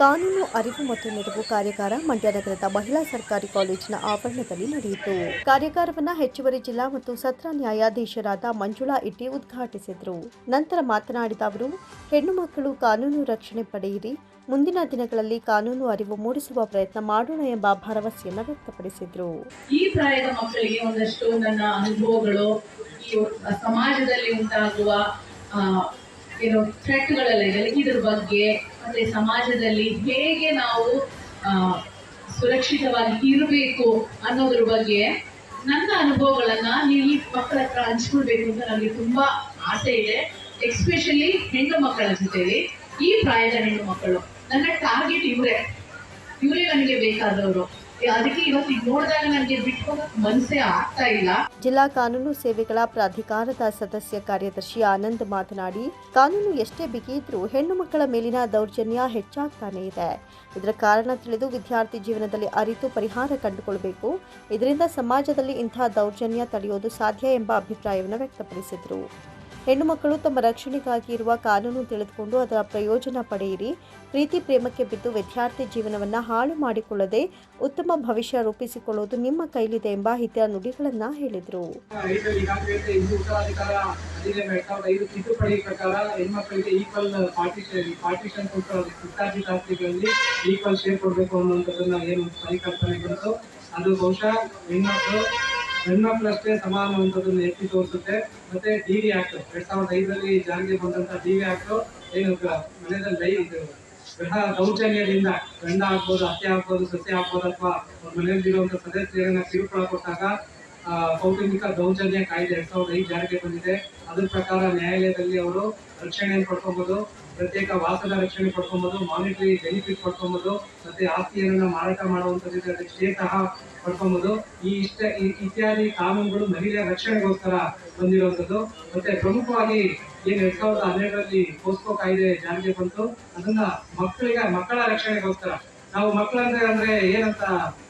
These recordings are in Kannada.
ಕಾನೂನು, ಅರಿವು ಮತ್ತು ನೆರವು ಕಾರ್ಯಾಗಾರ ಮಂಡ್ಯ ನಗರದ ಮಹಿಳಾ ಸರ್ಕಾರಿ ಕಾಲೇಜಿನ ಆವರಣದಲ್ಲಿ ನಡೆಯಿತು. ಕಾರ್ಯಾಗಾರವನ್ನು ಹೆಚ್ಚುವರಿ ಜಿಲ್ಲಾ ಮತ್ತು ಸತ್ರ ನ್ಯಾಯಾಧೀಶರಾದ ಮಂಜುಳಾ ಇಟ್ಟಿ ಉದ್ಘಾಟಿಸಿದರು. ನಂತರ ಮಾತನಾಡಿದ ಅವರು, ಹೆಣ್ಣು ಮಕ್ಕಳು ಕಾನೂನು ರಕ್ಷಣೆ ಪಡೆಯಿರಿ. ಮುಂದಿನ ದಿನಗಳಲ್ಲಿ ಕಾನೂನು ಅರಿವು ಮೂಡಿಸುವ ಪ್ರಯತ್ನ ಮಾಡೋಣ ಎಂಬ ಭರವಸೆಯನ್ನು ವ್ಯಕ್ತಪಡಿಸಿದರು. ಈ ಪ್ರಾಯದ ಮಕ್ಕಳಿಗೆ ಒಂದಷ್ಟು ನನ್ನ ಅನುಭವಗಳು ಸಮಾಜದಲ್ಲಿ ಉಂಟಾಗುವ ಏನು ಥ್ರೆಟ್ಗಳೆಲ್ಲ ಇದೆ ಇದ್ರ ಬಗ್ಗೆ ಮತ್ತೆ ಸಮಾಜದಲ್ಲಿ ಹೇಗೆ ನಾವು ಸುರಕ್ಷಿತವಾಗಿ ಇರಬೇಕು ಅನ್ನೋದ್ರ ಬಗ್ಗೆ ನನ್ನ ಅನುಭವಗಳನ್ನ ನೀವು ಮಕ್ಕಳ ಹತ್ರ ಹಂಚ್ಕೊಳ್ಬೇಕು ಅಂತ ನನಗೆ ತುಂಬಾ ಆಸೆ ಇದೆ. ಎಕ್ಸ್ಪೆಷಲಿ ಹೆಣ್ಣು ಮಕ್ಕಳ ಜೊತೆಲಿ, ಈ ಪ್ರಾಯದ ಹೆಣ್ಣು ಮಕ್ಕಳು ನನ್ನ ಟಾರ್ಗೆಟ್ ಇವರೇ. ಇವರೇ ನನಗೆ ಬೇಕಾದವರು. ಜಿಲ್ಲಾ ಕಾನೂನು ಸೇವೆಗಳ ಪ್ರಾಧಿಕಾರದ ಸದಸ್ಯ ಕಾರ್ಯದರ್ಶಿ ಆನಂದ್ ಮಾತನಾಡಿ, ಕಾನೂನು ಎಷ್ಟೇ ಬಿಗಿದ್ರೂ ಹೆಣ್ಣು ಮಕ್ಕಳ ಮೇಲಿನ ದೌರ್ಜನ್ಯ ಹೆಚ್ಚಾಗ್ತಾನೆ ಇದೆ. ಇದರ ಕಾರಣ ತಿಳಿದು ವಿದ್ಯಾರ್ಥಿ ಜೀವನದಲ್ಲಿ ಅರಿತು ಪರಿಹಾರ ಕಂಡುಕೊಳ್ಬೇಕು. ಇದರಿಂದ ಸಮಾಜದಲ್ಲಿ ಇಂತಹ ದೌರ್ಜನ್ಯ ತಡೆಯೋದು ಸಾಧ್ಯ ಎಂಬ ಅಭಿಪ್ರಾಯವನ್ನು ವ್ಯಕ್ತಪಡಿಸಿದರು. ಹೆಣ್ಣು ಮಕ್ಕಳು ತಮ್ಮ ರಕ್ಷಣೆಗಾಗಿ ಇರುವ ಕಾನೂನು ತಿಳಿದುಕೊಂಡು ಅದರ ಪ್ರಯೋಜನ ಪಡೆಯಿರಿ ಪ್ರೀತಿ ಪ್ರೇಮಕ್ಕೆ ಬಿದ್ದು ವಿದ್ಯಾರ್ಥಿ ಜೀವನವನ್ನು ಹಾಳು ಮಾಡಿಕೊಳ್ಳದೆ ಉತ್ತಮ ಭವಿಷ್ಯ ರೂಪಿಸಿಕೊಳ್ಳುವುದು ನಿಮ್ಮ ಕೈಲಿದೆ ಎಂಬ ಹಿತ ನುಡಿಗಳನ್ನು ಹೇಳಿದರು ಅದು ಬಹುಶಃ ಹೆಣ್ಮಕ್ಳು ಹೆಣ್ಮಕ್ಳಷ್ಟೇ ಸಮಾನ ಅನ್ನುವಂಥದ್ದನ್ನ ಎತ್ತಿ ತೋರಿಸುತ್ತೆ. ಮತ್ತೆ ಡಿ ವಿ ಆಕ್ಟ್ ಎರಡ್ ಸಾವಿರದ ಐದರಲ್ಲಿ ಜಾರಿಗೆ ಬಂದಂತ ಡಿ ವಿ ಆಕ್ಟ್ ಏನು ಮನೆಯಲ್ಲಿ ಇದು ಗೃಹ ದೌರ್ಜನ್ಯದಿಂದ ಗಂಡ ಆಗ್ಬೋದು, ಅತ್ತೆ ಆಗ್ಬೋದು ಸಸ್ಯ ಆಗ್ಬೋದು, ಅಥವಾ ಮನೆಯಲ್ಲಿರುವಂತ ಸದಸ್ಯರನ್ನ ಕಿರುಕುಳ ಕೊಟ್ಟಾಗ ಕೌಟುಂಬಿಕ ದೌರ್ಜನ್ಯ ಕಾಯ್ದೆ ಎರಡ್ ಸಾವಿರದ ಐದು ಜಾರಿಗೆ ಬಂದಿದೆ. ಅದ್ರ ಪ್ರಕಾರ ನ್ಯಾಯಾಲಯದಲ್ಲಿ ಅವರು ರಕ್ಷಣೆಯನ್ನು ಪಡ್ಕೊಬೋದು, ಪ್ರತ್ಯೇಕ ವಾಸದ ರಕ್ಷಣೆ ಪಡ್ಕೊಬೋದು ಮಾನಿಟರಿ ಬೆನಿಫಿಟ್ ಪಡ್ಕೊಬೋದು, ಮತ್ತೆ ಆಸ್ತಿಯನ್ನು ಮಾರಾಟ ಮಾಡುವಂತದ್ದು ಅದಕ್ಕೆ ಸ್ಟೇ ಸಹ ಪಡ್ಕೊಬೋದು. ಈ ಇಷ್ಟ ಇತ್ಯಾದಿ ಕಾನೂನುಗಳು ಮಹಿಳೆಯ ರಕ್ಷಣೆಗೋಸ್ಕರ ಬಂದಿರುವಂತದ್ದು ಮತ್ತೆ ಪ್ರಮುಖವಾಗಿ ಏನು ಎರಡ್ ಸಾವಿರದ ಹನ್ನೆರಡರಲ್ಲಿ ಪೋಸ್ಕೋ ಕಾಯ್ದೆ ಜಾರಿಗೆ ಬಂತು, ಅದನ್ನ ಮಕ್ಕಳಿಗೆ, ಮಕ್ಕಳ ರಕ್ಷಣೆಗೋಸ್ಕರ ನಾವು ಮಕ್ಕಳಂದ್ರೆ ಅಂದ್ರೆ ಏನಂತ,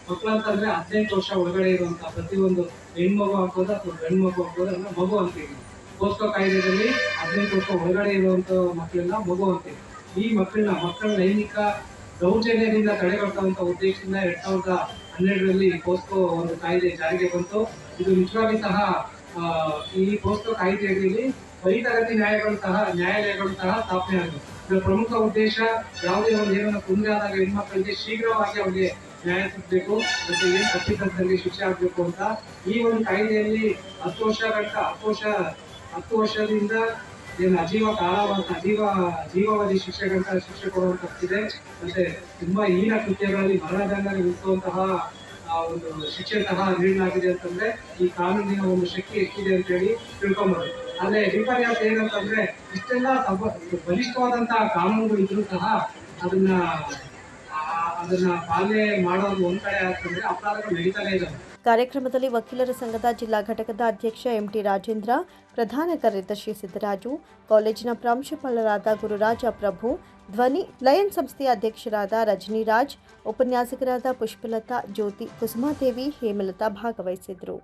ಮಕ್ಕಳಂತಂದ್ರೆ ಹದಿನೆಂಟು ವರ್ಷ ಒಳಗಡೆ ಇರುವಂತ ಪ್ರತಿಯೊಂದು ಹೆಣ್ಮಗು ಹಾಕೋದು ಅಥವಾ ಗಂಡು ಮಗು ಹಾಕೋದು ಅಂದ್ರೆ ಮಗು ಅಂತೀವಿ ಪೋಸ್ಕೋ ಕಾಯ್ದೆಯಲ್ಲಿ ಹದಿನೆಂಟು ವರ್ಷ ಒಳಗಡೆ ಇರುವಂತ ಮಕ್ಕಳನ್ನ ಮಗು ಅಂತೀವಿ ಈ ಮಕ್ಕಳನ್ನ, ಮಕ್ಕಳ ಲೈಂಗಿಕ ದೌರ್ಜನ್ಯದಿಂದ ತಡೆಗಟ್ಟುವಂತ ಉದ್ದೇಶದಿಂದ ಎರಡ್ ಸಾವಿರದ ಹನ್ನೆರಡರಲ್ಲಿ ಪೋಸ್ಕೋ ಒಂದು ಕಾಯ್ದೆ ಜಾರಿಗೆ ಬಂತು. ಇದು ನಿಜವಾಗಿ ಸಹ ಈ ಪೋಸ್ಕೋ ಕಾಯ್ದೆಯಲ್ಲಿ ಬಲಿತರಗತಿ ನ್ಯಾಯಗಳು ಸಹ, ನ್ಯಾಯಾಲಯಗಳು ಸಹ ಸ್ಥಾಪನೆ ಆಗಿದೆ ಇದರ ಪ್ರಮುಖ ಉದ್ದೇಶ ಯಾವುದೇ ಒಂದು ಏನೋ ತೊಂದರೆ ಆದಾಗ ಹೆಣ್ಮಕ್ಳಿಗೆ ಶೀಘ್ರವಾಗಿ ಅವರಿಗೆ ನ್ಯಾಯ ಸಿಗಬೇಕು ಮತ್ತೆ ಏನ್ ತಪ್ಪಿತಸ್ಥರಿಗೆ ಶಿಕ್ಷೆ ಆಗಬೇಕು ಅಂತ ಈ ಒಂದು ಕಾಯ್ದೆಯಲ್ಲಿ ಹತ್ತು ವರ್ಷ ಗಂಟ, ಹತ್ತು ವರ್ಷ, ಹತ್ತು ವರ್ಷದಿಂದ ಏನು ಅಜೀವ ಕಾಲಾವಾಸ ಅಜೀವ, ಜೀವಾವಧಿ ಶಿಕ್ಷೆ ಗಂಟ ಶಿಕ್ಷೆ ಕೊಡುವಂತಿದೆ ಮತ್ತೆ ತುಂಬಾ ಹೀನ ಕೃತ್ಯಗಳಲ್ಲಿ ಮರಣದಂಡ ವಿಧಿಸುವಂತಹ ಆ, ಒಂದು ಶಿಕ್ಷೆ ಸಹ ನೀಡಲಾಗಿದೆ ಅಂತಂದ್ರೆ ಈ ಕಾನೂನಿನ ಒಂದು ಶಕ್ತಿ ಎಷ್ಟಿದೆ ಅಂತ ಹೇಳಿ ತಿಳ್ಕೊಬಹುದು ಆದ್ರೆ ವಿಪರ್ಯಾಸ ಏನಂತಂದ್ರೆ, ಇಷ್ಟೆಲ್ಲ ಬಲಿಷ್ಠವಾದಂತಹ ಕಾನೂನುಗಳು ಇದ್ರೂ ಸಹ ಅದನ್ನ ಅದನ್ನ ಪಾಲನೆ ಮಾಡೋದು ಒಂದ್ ಕಡೆ ಆಗ್ತಂದ್ರೆ ಅಪರಾಧಗಳು ನಡೀತಾನೆ ಇದಾವೆ. ಕಾರ್ಯಕ್ರಮದಲ್ಲಿ ವಕೀಲರ ಸಂಘದ ಜಿಲ್ಲಾ ಘಟಕದ ಅಧ್ಯಕ್ಷ ಎಂಟಿ ರಾಜೇಂದ್ರ, ಪ್ರಧಾನ ಕಾರ್ಯದರ್ಶಿ ಸಿದ್ದರಾಜು, ಕಾಲೇಜಿನ ಪ್ರಾಂಶುಪಾಲರಾದ ಗುರುರಾಜ ಪ್ರಭು, ಧ್ವನಿ ಲಯನ್ ಸಂಸ್ಥೆಯ ಅಧ್ಯಕ್ಷರಾದ ರಜನಿರಾಜ್, ಉಪನ್ಯಾಸಕರಾದ ಪುಷ್ಪಲತಾ, ಜ್ಯೋತಿ ಕುಸುಮಾದೇವಿ, ಹೇಮಲತಾ ಭಾಗವಹಿಸಿದ್ರು